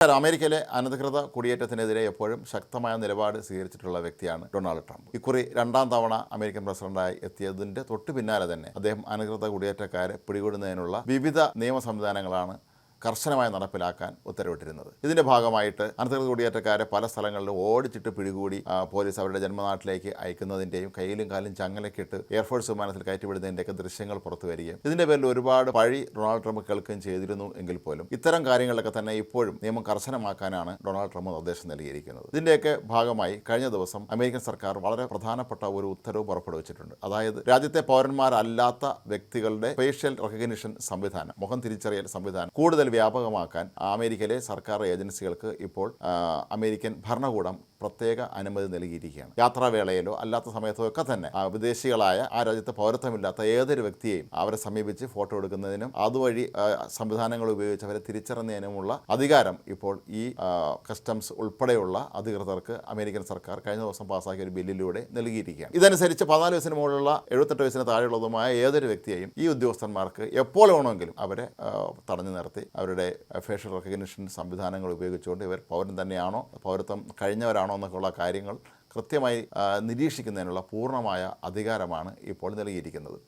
അമേരിക്കയിലെ അനധികൃത കുടിയേറ്റത്തിനെതിരെ എപ്പോഴും ശക്തമായ നിലപാട് സ്വീകരിച്ചിട്ടുള്ള വ്യക്തിയാണ് ഡൊണാൾഡ് ട്രംപ്. ഇക്കുറി രണ്ടാം തവണ അമേരിക്കൻ പ്രസിഡന്റായി എത്തിയതിന്റെ തൊട്ടു പിന്നാലെ തന്നെ അദ്ദേഹം അനധികൃത കുടിയേറ്റക്കാരെ പിടികൂടുന്നതിനുള്ള വിവിധ നിയമ സംവിധാനങ്ങളാണ് കർശനമായി നടപ്പിലാക്കാൻ ഉത്തരവിട്ടിരുന്നത്. ഇതിന്റെ ഭാഗമായിട്ട് അനധികൃത കുടിയേറ്റക്കാരെ പല സ്ഥലങ്ങളിലും ഓടിച്ചിട്ട് പിടികൂടി പോലീസ് അവരുടെ ജന്മനാട്ടിലേക്ക് അയക്കുന്നതിന്റെയും കയ്യിലും കാലും ചങ്ങലക്കിട്ട് എയർഫോഴ്സ് വിമാനത്തിൽ കയറ്റിവിടുന്നതിന്റെയൊക്കെ ദൃശ്യങ്ങൾ പുറത്തു വരികയും ഇതിന്റെ പേരിൽ ഒരുപാട് പഴി ഡൊണാൾഡ് ട്രംപ് കേൾക്കുകയും ചെയ്തിരുന്നു എങ്കിൽ പോലും ഇത്തരം കാര്യങ്ങളിലൊക്കെ തന്നെ ഇപ്പോഴും നിയമം കർശനമാക്കാനാണ് ഡൊണാൾഡ് ട്രംപ് നിർദ്ദേശം നൽകിയിരിക്കുന്നത്. ഇതിന്റെയൊക്കെ ഭാഗമായി കഴിഞ്ഞ ദിവസം അമേരിക്കൻ സർക്കാർ വളരെ പ്രധാനപ്പെട്ട ഒരു ഉത്തരവ് പുറപ്പെടുവിച്ചിട്ടുണ്ട്. അതായത് രാജ്യത്തെ പൗരന്മാരല്ലാത്ത വ്യക്തികളുടെ ഫേഷ്യൽ റെക്കഗ്നിഷൻ സംവിധാനം മുഖം തിരിച്ചറിയൽ സംവിധാനം കൂടുതൽ വ്യാപകമാക്കാൻ അമേരിക്കയിലെ സർക്കാർ ഏജൻസികൾക്ക് ഇപ്പോൾ അമേരിക്കൻ ഭരണകൂടം പ്രത്യേക അനുമതി നൽകിയിരിക്കുകയാണ്. യാത്രാവേളയിലോ അല്ലാത്ത സമയത്തോ ഒക്കെ തന്നെ വിദേശികളായ ആ രാജ്യത്തെ പൗരത്വമില്ലാത്ത ഏതൊരു വ്യക്തിയെയും അവരെ സമീപിച്ച് ഫോട്ടോ എടുക്കുന്നതിനും അതുവഴി സംവിധാനങ്ങൾ ഉപയോഗിച്ച് അവരെ തിരിച്ചറിയുന്നതിനുമുള്ള അധികാരം ഇപ്പോൾ ഈ കസ്റ്റംസ് ഉൾപ്പെടെയുള്ള അധികൃതർക്ക് അമേരിക്കൻ സർക്കാർ കഴിഞ്ഞ ദിവസം പാസ്സാക്കിയ ഒരു ബില്ലിലൂടെ നൽകിയിരിക്കുകയാണ്. ഇതനുസരിച്ച് പതിനാല് വയസ്സിന് മുകളിലുള്ള എഴുപത്തെട്ട് വയസ്സിന് താഴെയുള്ളതുമായ ഏതൊരു വ്യക്തിയെയും ഈ ഉദ്യോഗസ്ഥന്മാർക്ക് എപ്പോൾ വേണമെങ്കിലും അവരെ തടഞ്ഞു നിർത്തി അവരുടെ ഫേഷ്യൽ റെക്കഗ്നിഷൻ സംവിധാനങ്ങൾ ഉപയോഗിച്ചുകൊണ്ട് ഇവർ പൗരൻ തന്നെയാണോ? പൗരത്വം കഴിഞ്ഞവരാണോ? എന്നൊക്കെയുള്ള കാര്യങ്ങൾ കൃത്യമായി നിരീക്ഷിക്കുന്നതിനുള്ള പൂർണമായ അധികാരമാണ് ഇപ്പോൾ നൽകിയിരിക്കുന്നത്.